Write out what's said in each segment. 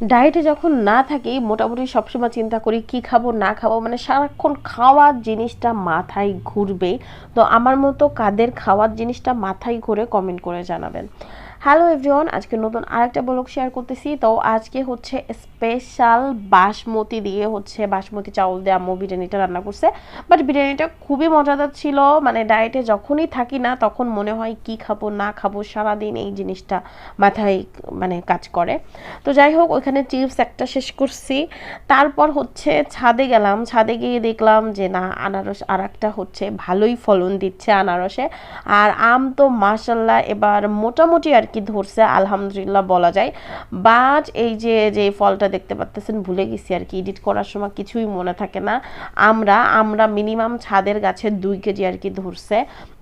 ডায়েটে যখন না থাকি, মোটামুটি সবসময় চিন্তা করি, কি খাব, না খাব মানে সারাক্ষণ খাওয়ার জিনিসটা মাথায় ঘুরবে। তো আমার মতো কাদের খাওয়ার জিনিসটা মাথায় ঘুরে কমেন্ট করে জানাবেন। হ্যালো এভরিওয়ান, আজকে নতুন আরেকটা ব্লগ শেয়ার করতেছি। তো আজকে হচ্ছে স্পেশাল বাসমতি দিয়ে হচ্ছে বাসমতি চাউল দিয়ে আম্মু বিরিয়ানিটা রান্না করছে। বাট বিরিয়ানিটা খুবই মজাদার ছিল মানে ডায়েটে যখনই থাকি না, তখন মনে হয় কি খাব, না খাব, সারাদিন এই জিনিসটা মাথায় মানে কাজ করে। তো যাই হোক, ওইখানে চিপস একটা শেষ করছি। তারপর হচ্ছে ছাদে গেলাম। ছাদে গিয়ে দেখলাম যে, না, আনারস আর একটা হচ্ছে ভালোই ফলন দিচ্ছে আনারসে। আর আম তো মাসাল্লাহ এবার মোটামুটি আর কি ধরছে, আলহামদুলিল্লাহ বলা যায়। বাট এই যে যে ফলটা দেখতে পাচ্তেছেন, ভুলে গেছি আর কি এডিট করার সময় কিছুই মনে থাকে না। আমরা আমরা মিনিমাম ছাদের গাছের দুই কেজি আর কি ধরছে।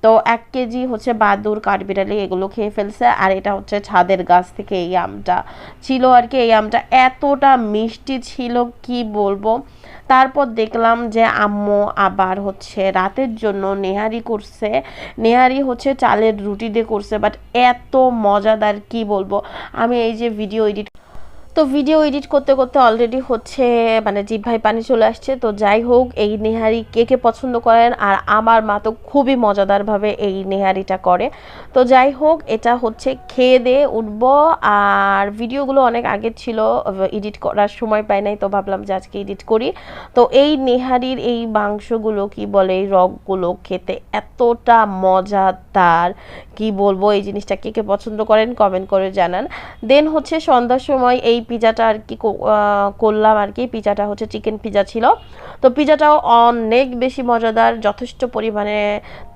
তো এক কেজি হচ্ছে বাদুর, কাঠবিড়ালি এগুলো খেয়ে ফেলছে। আর এটা হচ্ছে ছাদের গাছ থেকে এই আমটা। ছিল আর কি এই আমটা। এতটা মিষ্টি ছিল, কি বলব? তারপর দেখলাম যে আম্মু আবার হচ্ছে রাতের জন্য নেহারি করছে। নেহারি হচ্ছে চালের রুটি দিয়ে করছে বাট এত মজাদার, কি বলব? আমি এই যে ভিডিও এডিট তো ভিডিও এডিট করতে করতে অলরেডি হচ্ছে মানে জিভাই পানি চলে আসছে। তো যাই হোক, এই নেহারি কে কে পছন্দ করেন? আর আমার মা তো খুবই মজাদারভাবে এই নেহারিটা করে। তো যাই হোক, এটা হচ্ছে খেয়ে দিয়ে উঠব। আর ভিডিওগুলো অনেক আগের ছিল এডিট করার সময় পাই নাই, তো ভাবলাম যে আজকে এডিট করি। তো এই নেহারির এই মাংসগুলো, কি বলে, এই রগগুলো খেতে এতটা মজাদার। কি বলব, এই জিনিসটা কে কে পছন্দ করেন কমেন্ট করে জানান। দেন হচ্ছে সন্ধ্যার সময় এই পিজাটা আর কি করলাম আর কি। পিজাটা হচ্ছে চিকেন পিজা ছিল। তো পিজাটাও অনেক বেশি মজাদার, যথেষ্ট পরিমাণে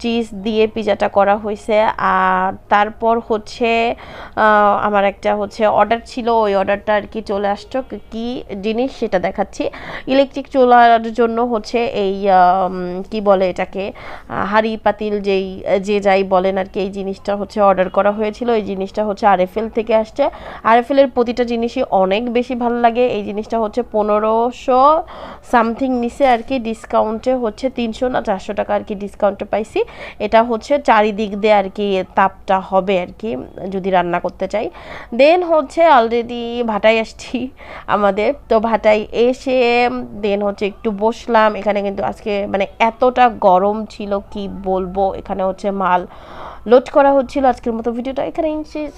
চিজ দিয়ে পিজাটা করা হয়েছে। আর তারপর হচ্ছে আমার একটা হচ্ছে অর্ডার ছিল। ওই অর্ডারটা আর কি চলে আসছো কি জিনিস সেটা দেখাচ্ছি। ইলেকট্রিক চুলার জন্য হচ্ছে এই কি বলে এটাকে? হাড়ি, পাতিল, যেই, যে যাই বলেন আর কি, এই জিনিসটা হচ্ছে অর্ডার করা হয়েছিল। এই জিনিসটা হচ্ছে আরএফএল থেকে আসছে। আরএফএলের প্রতিটা জিনিসই অনেক বেশি ভালো লাগে। এই জিনিসটা হচ্ছে পনেরোশো সামথিং নিচে আর কি ডিসকাউন্টে হচ্ছে তিনশো না চারশো টাকা আর কি ডিসকাউন্টে পাইছি। এটা হচ্ছে চারিদিক দিয়ে আর কি তাপটা হবে আর কি, যদি রান্না করতে চাই। দেন হচ্ছে অলরেডি ভাটাই আসছি আমাদের। তো ভাটাই এসে দেন হচ্ছে একটু বসলাম। এখানে কিন্তু আজকে মানে এতটা গরম ছিল, কি বলব? এখানে হচ্ছে মাল লোড করা হচ্ছিল। আজকের মতো ভিডিওটা এখানে শেষ